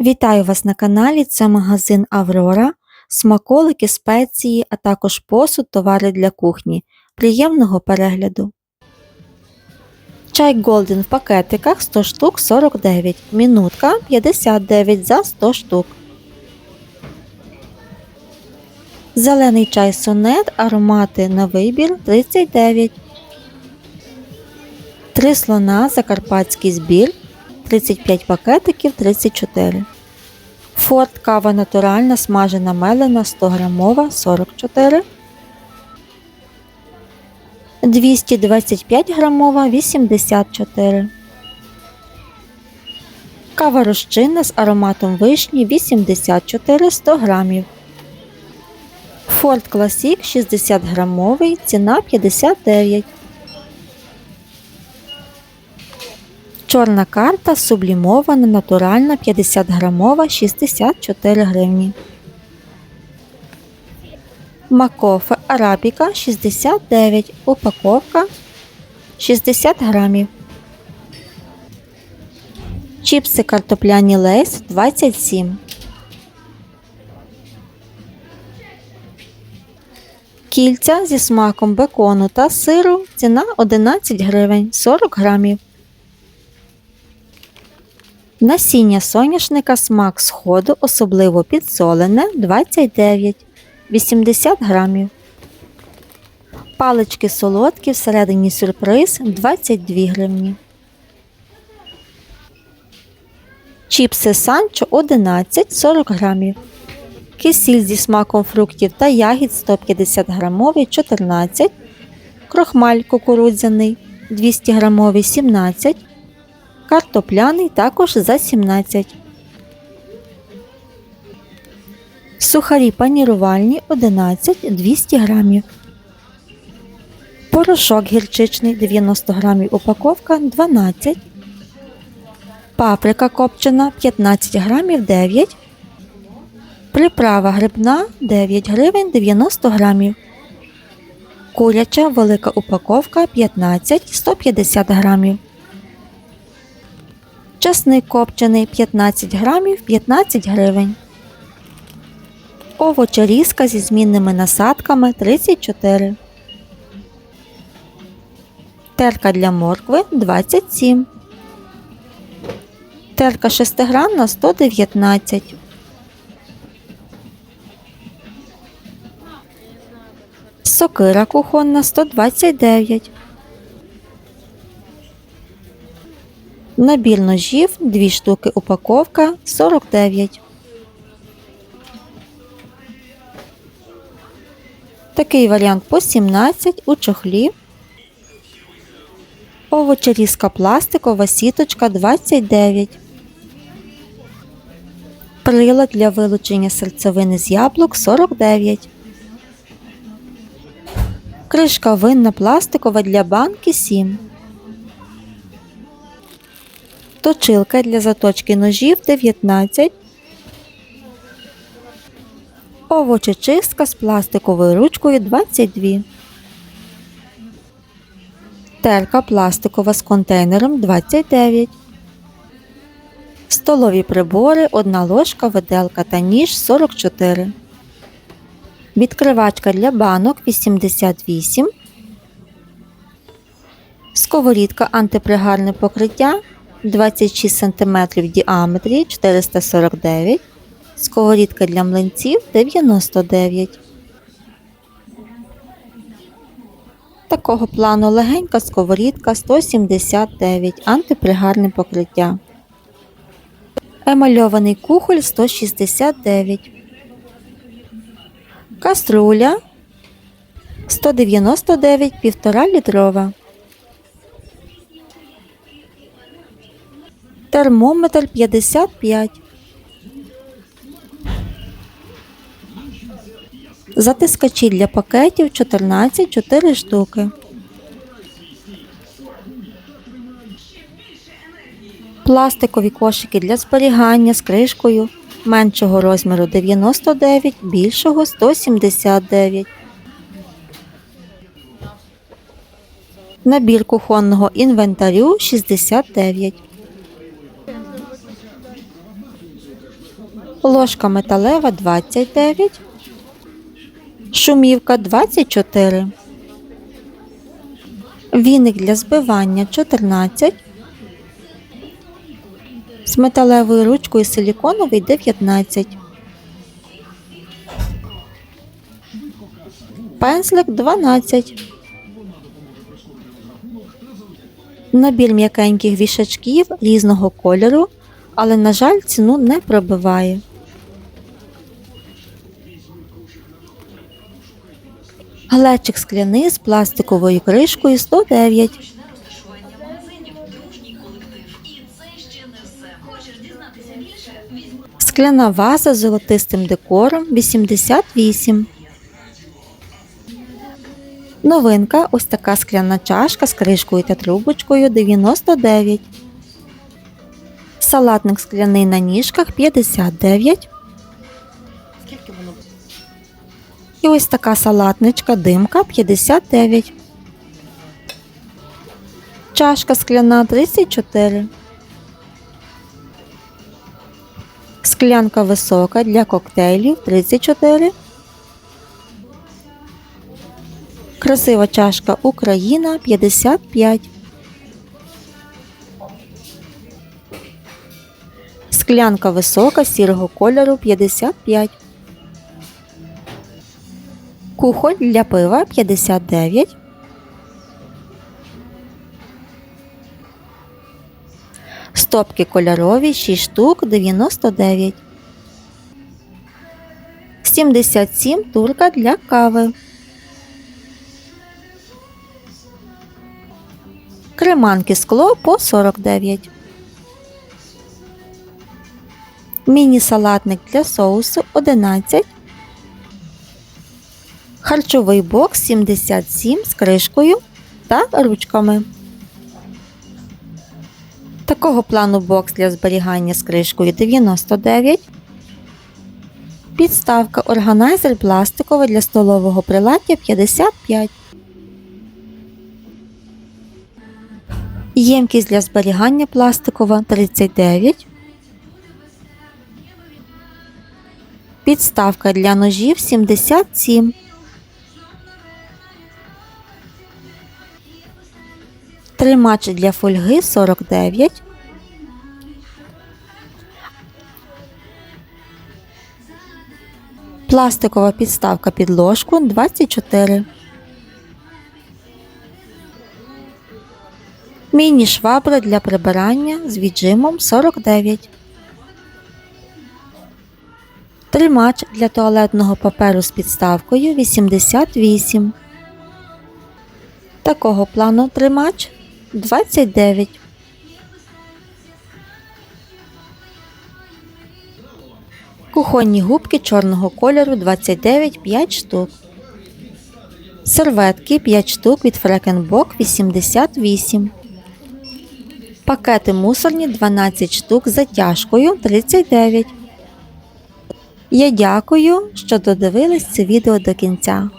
Вітаю вас на каналі. Це магазин Аврора, смаколики, спеції, а також посуд, товари для кухні. Приємного перегляду. Чай Голден в пакетиках 100 штук 49, мінутка 59 за 100 штук. Зелений чай сонет, аромати на вибір 39. Три слона, закарпатський збір 35 пакетиків 34. Форт кава натуральна смажена мелена 100 грамова 44. 225 грамова 84. Кава розчинна з ароматом вишні 84 100 грамів. Форт Класік 60 грамовий, ціна 59. Чорна карта сублімована, натуральна 50 грамова 64 гривні. Макофе арабіка 69, упаковка 60 грамів. Чіпси картопляні лейс 27. Кільця зі смаком бекону та сиру ціна 11 гривень 40 грамів. Насіння соняшника смак сходу, особливо підсолене 29 80 грамів. Палички солодкі всередині сюрприз 22 гривні. Чіпси санчо 11 40 грамів. Кисіль зі смаком фруктів та ягід 150 грамовий 14. Крохмаль кукурудзяний 200 грамовий 17 картопляний також за 17. Сухарі панірувальні 11 200 грамів. Порошок гірчичний 90 грамів упаковка 12. Паприка копчена 15 грамів 9. Приправа грибна 9 гривень 90 грамів. Куряча велика упаковка 15 150 грамів. Часник копчений 15 грамів 15 гривень. Овочерізка зі змінними насадками 34. Терка для моркви 27. Терка шестигранна 119. Сокира кухонна 129. Набір ножів 2 штуки упаковка 49. Такий варіант по 17 у чохлі. Овочерізка пластикова сіточка 29. Прилад для вилучення серцевини з яблук 49. Кришка винна пластикова для банки 7. Точилка для заточки ножів 19. Овочечистка з пластиковою ручкою 22. Терка пластикова з контейнером 29. Столові прибори, одна ложка, виделка та ніж 44. Відкривачка для банок 88. Сковорідка антипригарне покриття 26 см в діаметрі 449 Сковорідка для млинців 99 Такого плану легенька сковорідка 179 антипригарне покриття. Емальований кухоль 169 Каструля 199 1,5 літрова. Термометр 55. Затискачі для пакетів 14 4 штуки. Пластикові кошики для зберігання з кришкою меншого розміру 99, більшого 179. Набір кухонного інвентарю 69. Ложка металева 29. Шумівка 24. Віник для збивання 14. З металевою ручкою силіконовий 19. Пензлик 12. Набір м'якеньких вішачків різного кольору, але, на жаль, ціну не пробиває. Глечик скляний з пластиковою кришкою 109. Скляна ваза з золотистим декором 88. Новинка ось така скляна чашка з кришкою та трубочкою 99. Салатник скляний на ніжках 59. І ось така салатничка димка 59. Чашка скляна 34. Склянка висока для коктейлів 34. Красива чашка Україна 55. Склянка висока сірого кольору 55. Кухоль для пива 59. Стопки кольорові 6 штук 99. 77 турка для кави. Креманки скло по 49. Міні-салатник для соусу 11. Харчовий бокс 77 з кришкою та ручками. Такого плану бокс для зберігання з кришкою 99. Підставка органайзер пластикова для столового приладдя 55. Ємкість для зберігання пластикова 39. Підставка для ножів 77. Тримач для фольги 49. Пластикова підставка під ложку 24. Міні-швабра для прибирання з віджимом 49. Тримач для туалетного паперу з підставкою 88. Такого плану тримач 29. Кухонні губки чорного кольору 29 5 штук. Серветки 5 штук від Фрекенбок 88. Пакети мусорні 12 штук з затяжкою 39. Я дякую, що додивились це відео до кінця.